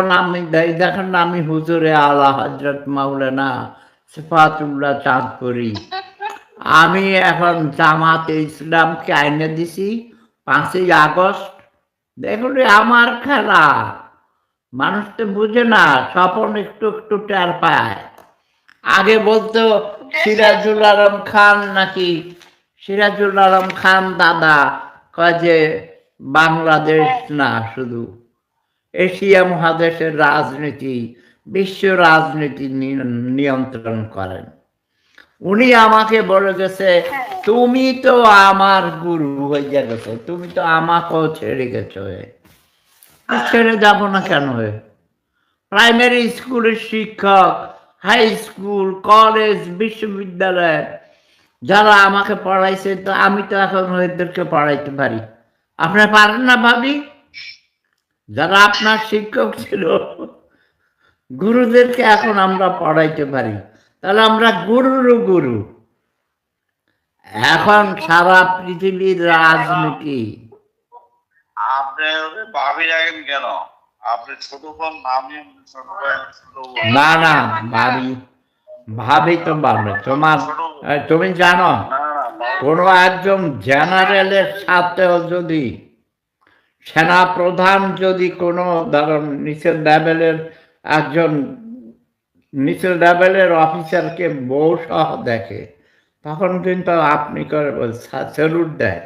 এখন আমি দেখেন আমি হুজুরে আলা হজরত মাওলানা সিফাতুল্লাহ চাঁদপুরি। আমি এখন জামাতে ইসলামকে আইনে দিছি পাঁচই আগস্ট। দেখুন আমার খেলা। মানুষ তো বুঝে না, স্বপন একটু একটু টের পায়। আগে বলতো, সিরাজুল আলম খান নাকি, সিরাজুল আলম খান দাদা, কয় যে বাংলাদেশ না শুধু। এশিয়া মহাদেশের রাজনীতি বিশ্ব রাজনীতি নিয়ন্ত্রণ করেন। উনি আমাকে বলে গেছে তুমি তো আমার গুরু হয়ে গেছো তুমি তো আমাকেও ছেড়ে গেছো ছেড়ে যাব না কেন হয়ে প্রাইমারি স্কুলের শিক্ষক হাই স্কুল কলেজ বিশ্ববিদ্যালয় যারা আমাকে পড়াইছে তো আমি তো এখন ওদেরকে পড়াইতে পারি। আপনার পারেন না ভাবি? যারা আপনার শিক্ষক ছিল গুরুদেরকে এখন আমরা পড়াইতে পারি। তাহলে আমরা গুরুরও গুরু। এখন সারা পৃথিবীর রাজনীতি। আপনি ভাবি রাখেন কেন? আপনি ছোট বোন আমি ছোট ভাই ছোট বোন। না না ভাবি ভাবি তো ভালো। তোমার তুমি জানো কোনো একজন জেনারেলের সাথেও যদি সেনা প্রধান যদি কোনো ধরুন নিচের লেভেলের একজন নিচের লেভেলের অফিসারকে বউ সহ দেখে তখন কিন্তু আপনি করে স্যালুট দেয়।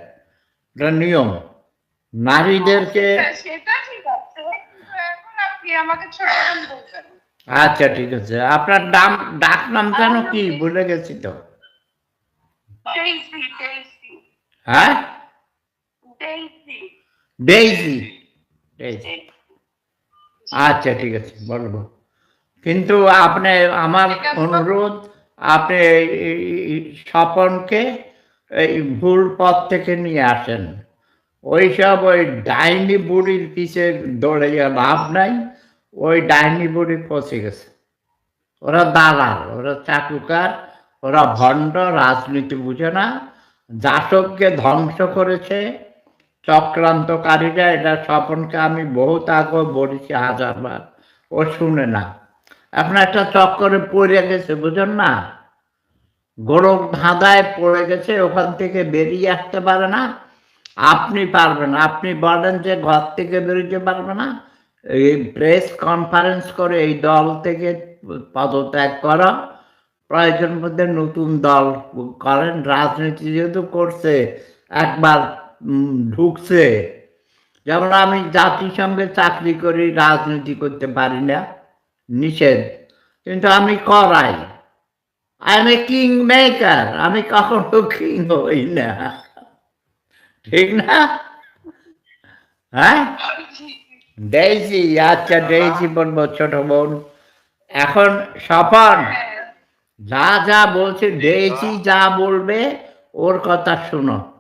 এটা নিয়ম। নারীদেরকে বলছেন। আচ্ছা ঠিক আছে। আপনার নাম ডাক নাম কেন কি? ভুলে গেছি তো। হ্যাঁ? ডেইজি ডেইজি আচ্ছা ঠিক আছে বলব। কিন্তু আপনি আমার অনুরোধ আপনি স্বপনকে এই ভুল পথ থেকে নিয়ে আসেন। ওইসব ওই ডাইনি বুড়ির পিছে দৌড়ে লাভ নাই ওই ডাইনি বুড়ি পচে গেছে। ওরা দালাল ওরা চাকুকার ওরা ভণ্ড রাজনীতি বুঝে না জাতককে ধ্বংস করেছে চক্রান্তকারীরা এটা স্বপনকে আমি বহুত আগে বলেছি হাজারবার। ও শুনে না। এখন একটা চক্করে পড়ে গেছে, বুঝেন না? গোরক ধাঁধায় পড়ে গেছে, ওখান থেকে বেরিয়ে আসতে পারে না। আপনি পারবেন, আপনি বলেন যে ঘর থেকে বেরোতে পারবে না। এই প্রেস কনফারেন্স করে এই দল থেকে পদত্যাগ করা। প্রয়োজন মধ্যে নতুন দল করেন, রাজনীতি যেহেতু করছে, একবার ঢুকছে। যেমন আমি জাতিসংঘে চাকরি করি, রাজনীতি করতে পারি না। নিষেধ। কিন্তু আমি করাই। এ কিং মেকার আমি কখনো কিং হই না। ঠিক না? হ্যাঁ? ডেইজি আচ্ছা ডেইজি বলব, ছোট বোন। এখন স্বপন, যা যা বলছে, ডেইজি যা বলবে, ওর কথা শুনো।